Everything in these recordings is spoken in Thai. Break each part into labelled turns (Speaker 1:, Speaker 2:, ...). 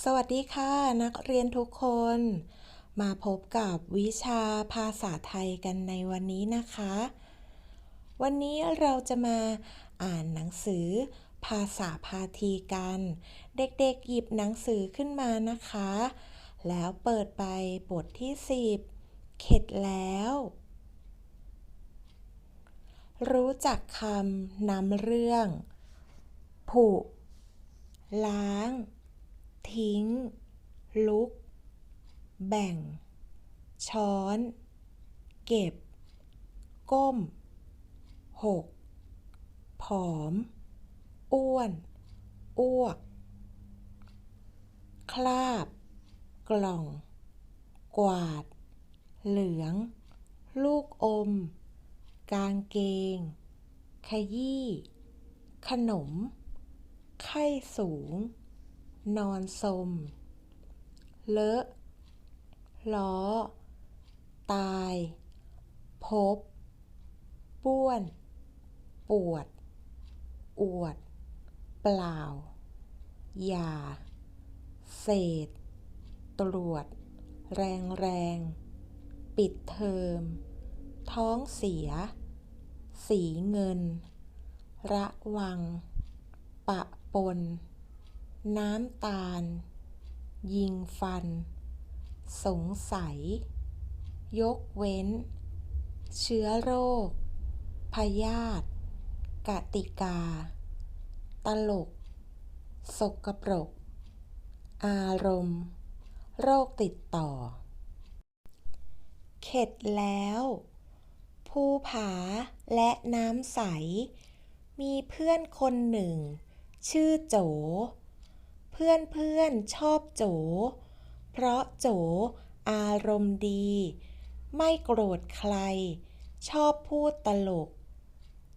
Speaker 1: สวัสดีค่ะ นักเรียนทุกคน มาพบกับวิชาภาษาไทยกันในวันนี้นะคะ วันนี้เราจะมาอ่านหนังสือ ภาษาพาทีกัน เด็กๆหยิบหนังสือขึ้นมานะคะ แล้วเปิดไปบทที่ 10 เข็ดแล้ว รู้จักคำนำเรื่อง ผุ ล้าง ทิ้ง ลุก แบ่ง ช้อน เก็บ ก้ม หก ผอม อ้วน อ้วกคราบ กล่อง กวาด เหลือง ลูกอม กางเกง ขยี้ ขนม ไข้สูง นอนสม เลอะล้อ ตาย พบ ป้วน ปวด อวด เปล่าอย่าเศษ ตรวจ แรงแรง ปิดเทอม ท้องเสีย สีเงิน ระวัง ปะปน น้ำตาล ยิงฟัน สงสัย ยกเว้น เชื้อโรค พยาธิกติกา ตลก สกปรก อารมณ์ โรคติดต่อ เข็ดแล้วภูผาและน้ำใส มีเพื่อนคนหนึ่ง ชื่อโจ เพื่อนเพื่อนชอบโจ เพราะโจอารมณ์ดี ไม่โกรธใคร ชอบพูดตลก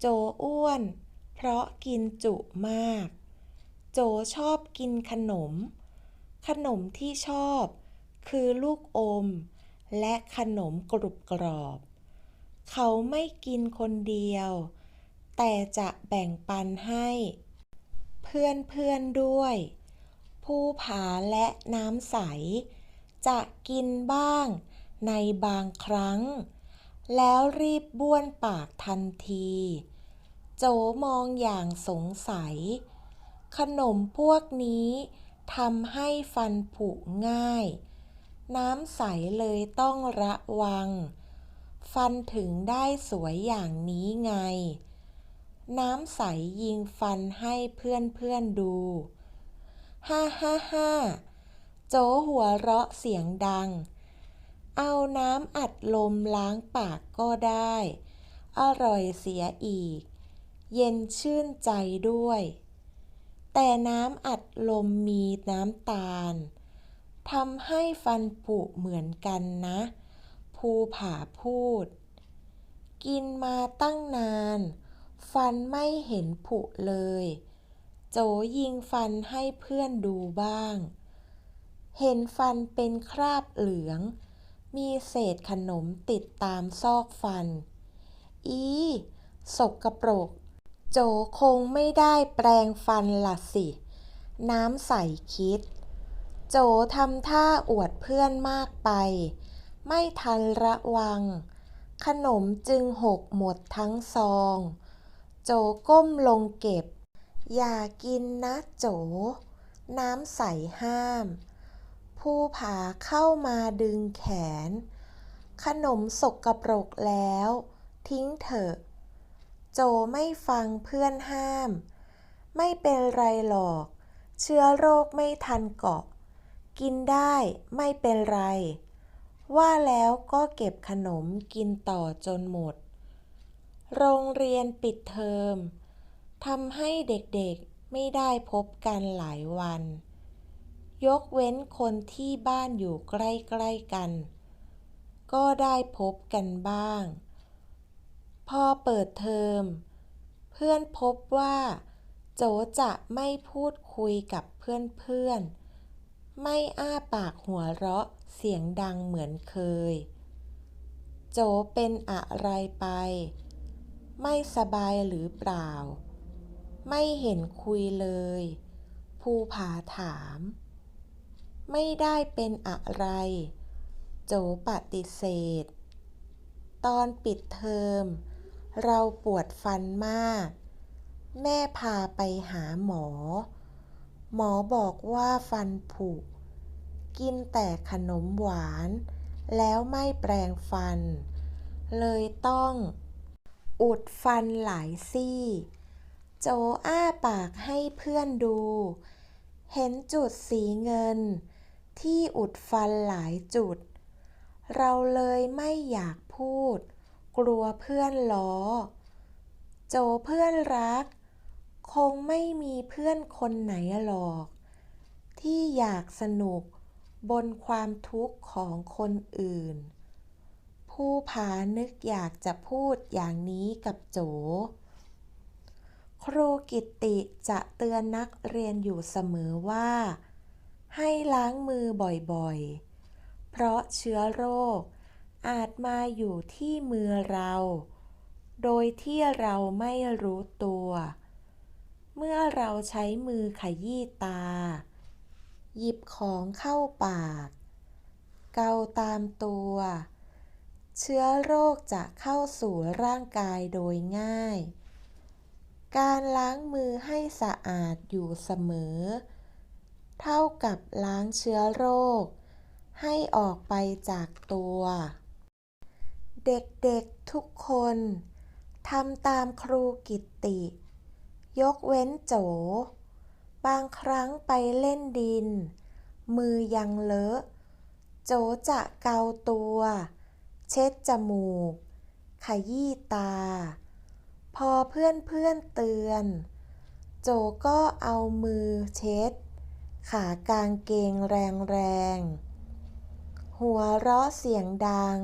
Speaker 1: โจอ้วน เพราะกินจุมาก โจชอบกินขนม ขนมที่ชอบ คือลูกอม และขนมกรุบกรอบ เขาไม่กินคนเดียว แต่จะแบ่งปันให้ เพื่อนเพื่อนด้วย ภูผาและน้ำใส จะกินบ้างในบางครั้ง แล้วรีบบ้วนปากทันที โจมองอย่างสงสัย ขนมพวกนี้ทำให้ฟันผุง่าย น้ำใสเลยต้องระวัง ฟันถึงได้สวยอย่างนี้ไง น้ำใสยิงฟันให้เพื่อนเพื่อนดู ฮ่าฮ่าฮ่าโจหัวเราะเสียงดัง เอาน้ำอัดลมล้างปากก็ได้ อร่อยเสียอีก เย็นชื่นใจด้วย แต่น้ำอัดลมมีน้ำตาลทำให้ฟันผุเหมือนกันนะ ภูผาพูด กินมาตั้งนาน ฟันไม่เห็นผุเลย โจยิงฟันให้เพื่อนดูบ้าง เห็นฟันเป็นคราบเหลือง มีเศษขนมติดตามซอกฟัน อีสกปรก โจคงไม่ได้แปรงฟันละสิ น้ำใสคิด โจทำท่าอวดเพื่อนมากไป ไม่ทันระวัง ขนมจึงหกหมดทั้งซอง โจก้มลงเก็บ อย่ากินนะโจ น้ำใสห้ามภูผาเข้ามาดึงแขน ขนมสกปรกแล้ว ทิ้งเถอะ โจไม่ฟังเพื่อนห้าม ไม่เป็นไรหรอก เชื้อโรคไม่ทันเกาะ กินได้ไม่เป็นไร ว่าแล้วก็เก็บขนมกินต่อจนหมด โรงเรียนปิดเทอม ทำให้เด็กๆไม่ได้พบกันหลายวัน ยกเว้นคนที่บ้านอยู่ใกล้ๆกัน ก็ได้พบกันบ้าง พอเปิดเทอม เพื่อนพบว่า โจจะไม่พูดคุยกับเพื่อนๆ ไม่อ้าปากหัวเราะเสียงดังเหมือนเคย โจเป็นอะไรไป ไม่สบายหรือเปล่า ไม่เห็นคุยเลย ภูผาถาม ไม่ได้เป็นอะไร โจปฏิเสธ ตอนปิดเทอม เราปวดฟันมาก แม่พาไปหาหมอ หมอบอกว่าฟันผุ กินแต่ขนมหวาน แล้วไม่แปรงฟัน เลยต้อง อุดฟันหลายซี่ โจอ้าปากให้เพื่อนดู เห็นจุดสีเงิน ที่อุดฟันหลายจุด เราเลยไม่อยากพูด กลัวเพื่อนล้อ โจเพื่อนรัก คงไม่มีเพื่อนคนไหนหรอก ที่อยากสนุกบนความทุกข์ของคนอื่น ผู้ผานึกอยากจะพูดอย่างนี้กับโจ ครูกิตติจะเตือนนักเรียนอยู่เสมอว่า ให้ล้างมือบ่อยๆ เพราะเชื้อโรค อาจมาอยู่ที่มือเรา โดยที่เราไม่รู้ตัว เมื่อเราใช้มือขยี้ตา หยิบของเข้าปาก เกาตามตัว เชื้อโรคจะเข้าสู่ร่างกายโดยง่าย การล้างมือให้สะอาดอยู่เสมอ เท่ากับล้างเชื้อโรค ให้ออกไปจากตัว เด็กๆทุกคนทำตามครูกิตติ ยกเว้นโจ บางครั้งไปเล่นดิน มือยังเลอะ โจจะเกาตัว เช็ดจมูก ขยี้ตา พอเพื่อนๆเตือน โจก็เอามือเช็ด ขากางเกงแรงๆ หัวเราะเสียงดัง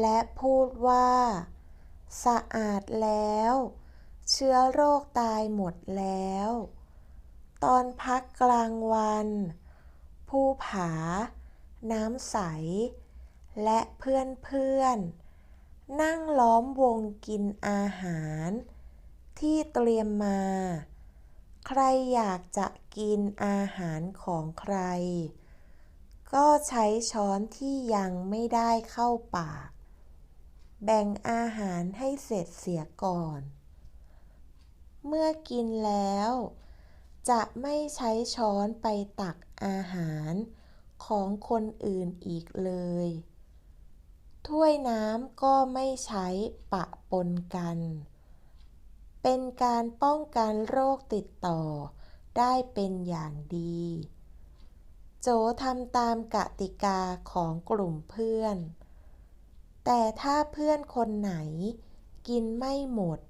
Speaker 1: และพูดว่า สะอาดแล้ว เชื้อโรคตายหมดแล้ว ตอนพักกลางวันภูผา น้ำใส และเพื่อนๆ นั่งล้อมวงกินอาหาร ที่เตรียมมา ใครอยากจะกินอาหารของใคร ก็ใช้ช้อนที่ยังไม่ได้เข้าปาก แบ่งอาหารให้เสร็จเสียก่อน เมื่อกินแล้ว จะไม่ใช้ช้อนไปตักอาหารของคนอื่นอีกเลย ถ้วยน้ำก็ไม่ใช้ปะปนกัน เป็นการป้องกันโรคติดต่อ ได้เป็นอย่างดี โจทำตามกติกาของกลุ่มเพื่อน แต่ถ้าเพื่อนคนไหน กินไม่หมด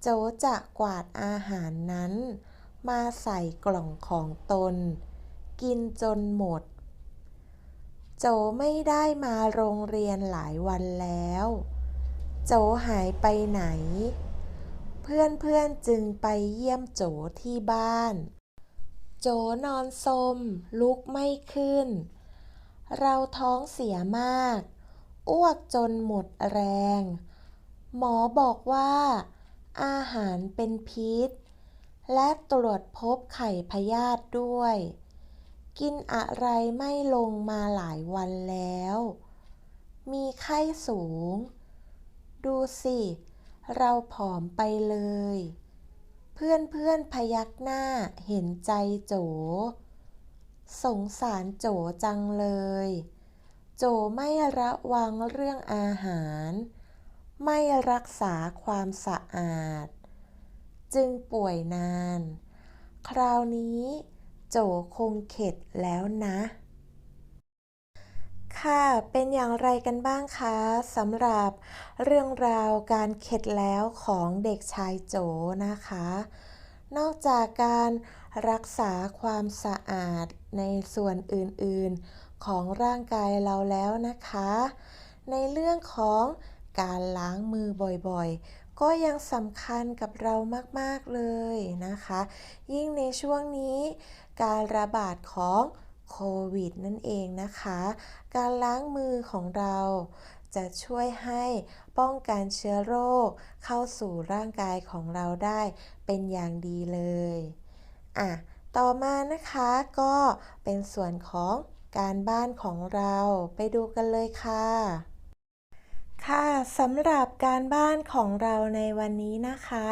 Speaker 1: โจจะกวาดอาหารนั้น มาใส่กล่องของตน กินจนหมด โจไม่ได้มาโรงเรียนหลายวันแล้ว โจหายไปไหน เพื่อนๆจึงไปเยี่ยมโจที่บ้าน โจนอนสมลุกไม่ขึ้น เราท้องเสียมาก อ้วกจนหมดแรง หมอบอกว่า อาหารเป็นพิษ และตรวจพบไข่พยาธิด้วย กินอะไรไม่ลงมาหลายวันแล้ว มีไข้สูง ดูสิ เราผอมไปเลย เพื่อนๆพยักหน้าเห็นใจโจ สงสารโจจังเลย โจไม่ระวังเรื่องอาหาร ไม่รักษาความสะอาด จึงป่วยนาน คราวนี้ โจคงเข็ดแล้วนะ ค่ะเป็นอย่างไรกันบ้างคะสำหรับเรื่องราวการเข็ดแล้วของเด็กชายโจนะคะ นอกจากการรักษาความสะอาดในส่วนอื่นๆของร่างกายเราแล้วนะคะ ในเรื่องของการล้างมือบ่อยๆ ก็ยังสำคัญกับเรามาก ๆ เลยนะคะ ยิ่งในช่วงนี้ การระบาดของโควิดนั่นเองนะคะ การล้างมือของเราจะช่วยให้ป้องกันเชื้อโรคเข้าสู่ร่างกายของเราได้เป็นอย่างดีเลย อะ ต่อมานะคะก็เป็นส่วนของการบ้านของเราไปดูกันเลยค่ะค่ะสำหรับการบ้านของเราในวันนี้นะคะ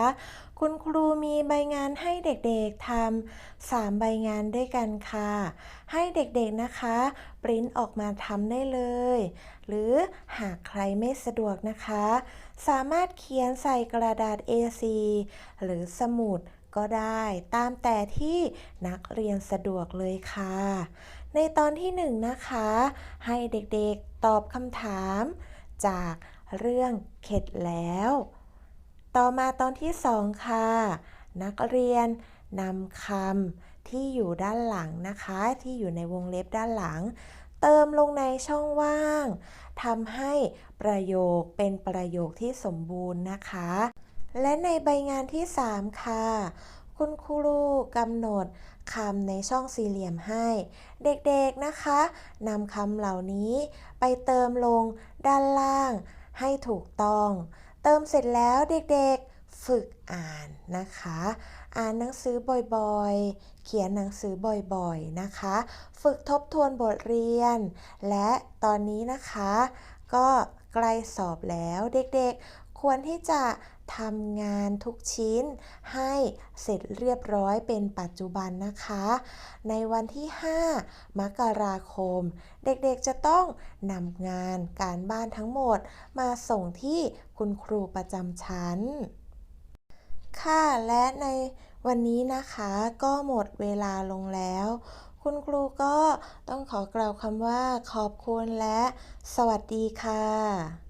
Speaker 1: คุณครูมีใบงานให้เด็กๆทำสามใบงานด้วยกันค่ะ ให้เด็กๆนะคะ ปริ้นออกมาทำได้เลย หรือหากใครไม่สะดวกนะคะ สามารถเขียนใส่กระดาษ A4 หรือสมุดก็ได้ตามแต่ที่นักเรียนสะดวกเลยค่ะ ในตอนที่หนึ่งนะคะ ให้เด็กๆตอบคำถามจากเรื่องเข็ดแล้ว ต่อมาตอนที่สองค่ะ นักเรียนนำคำที่อยู่ด้านหลังนะคะ ที่อยู่ในวงเล็บด้านหลัง เติมลงในช่องว่างทำให้ประโยคเป็นประโยคที่สมบูรณ์นะคะ และในใบงานที่ 3 ค่ะ คุณครูกำหนดคำในช่องสี่เหลี่ยมให้ เด็กๆนะคะนำคำเหล่านี้ไปเติมลงด้านล่างให้ถูกต้อง ติมเสร็จแล้วเด็กๆฝึกอ่านนะคะ อ่านหนังสือบ่อยๆ เขียนหนังสือบ่อยๆนะคะ ฝึกทบทวนบทเรียน และตอนนี้นะคะ ก็ใกล้สอบแล้วเด็กๆควรที่จะ ทำงานทุกชิ้นให้เสร็จเรียบร้อยเป็นปัจจุบันนะคะ ในวันที่ 5 มกราคม เด็กๆจะต้องนำงานการบ้านทั้งหมดมาส่งที่คุณครูประจำชั้น ค่ะ และในวันนี้นะคะก็หมดเวลาลงแล้ว คุณครูก็ต้องขอกล่าวคำว่าขอบคุณและสวัสดีค่ะ